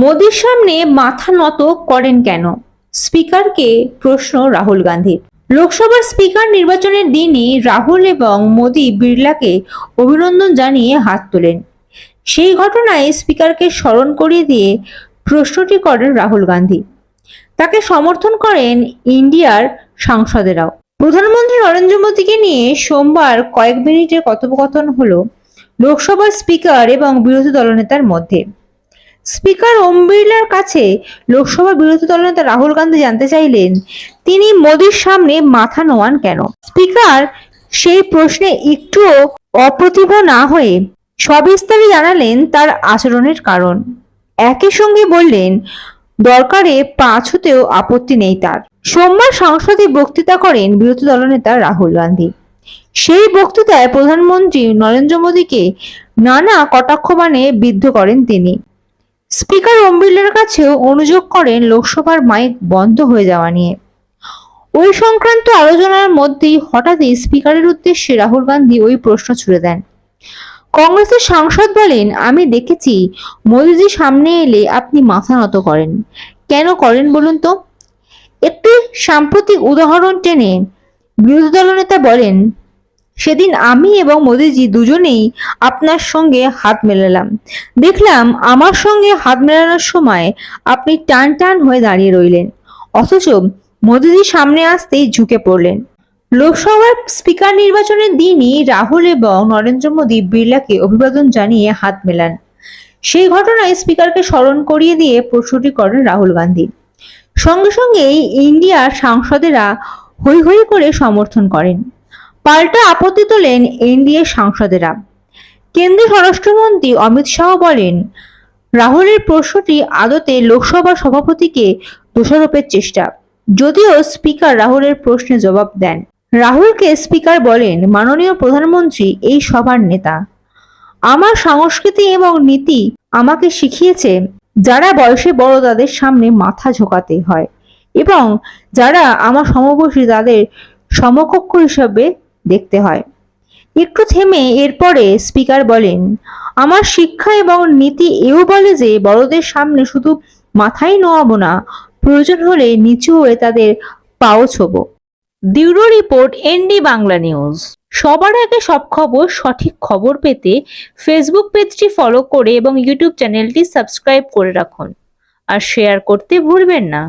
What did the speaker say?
মোদির সামনে মাথা নত করেন কেন? স্পিকারকে প্রশ্ন রাহুল গান্ধীর লোকসভার স্পিকার নির্বাচনের দিনই রাহুল এবং মোদি বিড়লাকে অভিনন্দন জানিয়ে হাত তোলেন। সেই ঘটনায় স্পিকারকে স্মরণ করিয়ে দিয়ে প্রশ্নটি করেন রাহুল গান্ধী। তাকে সমর্থন করেন ইন্ডিয়ার সাংসদেরাও। প্রধানমন্ত্রী নরেন্দ্র মোদীকে নিয়ে সোমবার কয়েক মিনিটের কথোপকথন হলো লোকসভার স্পিকার এবং বিরোধী দলনেতার মধ্যে। স্পিকার ওম বিড়লার কাছে লোকসভা বিরোধী দলনেতা রাহুল গান্ধী জানতে চাইলেন, তিনি মোদির সামনে মাথা নোয়ান কেন? স্পিকার, সেই প্রশ্নে একটুও অপ্রতিভ না হয়ে সবিস্তারে জানালেন তার আচরণের কারণ। একই সঙ্গে বললেন, দরকারে পা ছুতেও আপত্তি নেই তার। সোমবার সংসদে বক্তৃতা করেন বিরোধী দলনেতা রাহুল গান্ধী। সেই বক্তৃতায় প্রধানমন্ত্রী নরেন্দ্র মোদীকে নানা কটাক্ষবাণে বিদ্ধ করেন তিনি। স্পিকার ওম বিড়লার কাছেও অনুযোগ করেন লোকসভার মাইক বন্ধ হয়ে যাওয়া নিয়ে। ওই সংক্রান্ত আলোচনার মধ্যেই হঠাৎই স্পিকারের উদ্দেশ্যে রাহুল গান্ধী ওই প্রশ্ন ছুড়ে দেন। কংগ্রেসের সাংসদ বলেন, আমি দেখেছি, মোদিজি সামনে এলে আপনি মাথা নত করেন। কেন করেন বলুন তো? একটি সাম্প্রতিক উদাহরণ টেনে বিরোধী দলনেতা বলেন সেদিন আমি এবং মোদিজি দুজনেই আপনার সঙ্গে হাত মেলালাম। দেখলাম আমার সঙ্গে হাত মেলানোর সময় আপনি টান টান হয়ে দাঁড়িয়ে রইলেন, অথচ মোদিজি সামনে আসতেই ঝুঁকে পড়লেন। লোকসভার স্পিকার নির্বাচনের দিনই রাহুল এবং নরেন্দ্র মোদী বিড়লাকে অভিবাদন জানিয়ে হাত মেলান। সেই ঘটনায় স্পিকারকে স্মরণ করিয়ে দিয়ে প্রশ্নটি করেন রাহুল গান্ধী। সঙ্গে সঙ্গেই ইন্ডিয়ার সাংসদেরা হৈ হৈ করে সমর্থন করেন। পাল্টা আপত্তি তোলেন এনডিএ সাংসদেরা। কেন্দ্রীয় স্বরাষ্ট্রমন্ত্রী অমিত শাহ বলেন, রাহুলের প্রশ্নটি আদতে লোকসভা সভাপতিকে দোষারোপের চেষ্টা। যদিও স্পিকার রাহুলের প্রশ্নে জবাব দেন। রাহুলকে স্পিকার বলেন, মাননীয় প্রধানমন্ত্রী এই সভার নেতা। আমার সংস্কৃতি এবং নীতি আমাকে শিখিয়েছে যারা বয়সে বড় তাদের সামনে মাথা ঝোকাতে হয় এবং যারা আমার সমবয়সী তাদের সমকক্ষ হিসাবে দেখতে হয়। একটু থেমে এরপরে স্পিকার বলেন, আমার শিক্ষা এবং নীতি এও বলে যে বড়দের সামনে শুধু মাথাই নোয়াবো না, প্রয়োজন হলে নিচু হয়ে তাদের পাও ছোবো। Bureau report, ND Bangla news. সবার আগে সব খবর, সঠিক খবর পেতে ফেসবুক পেজটি ফলো করে এবং ইউটিউব চ্যানেলটি সাবস্ক্রাইব করে রাখুন। আর শেয়ার করতে ভুলবেন না।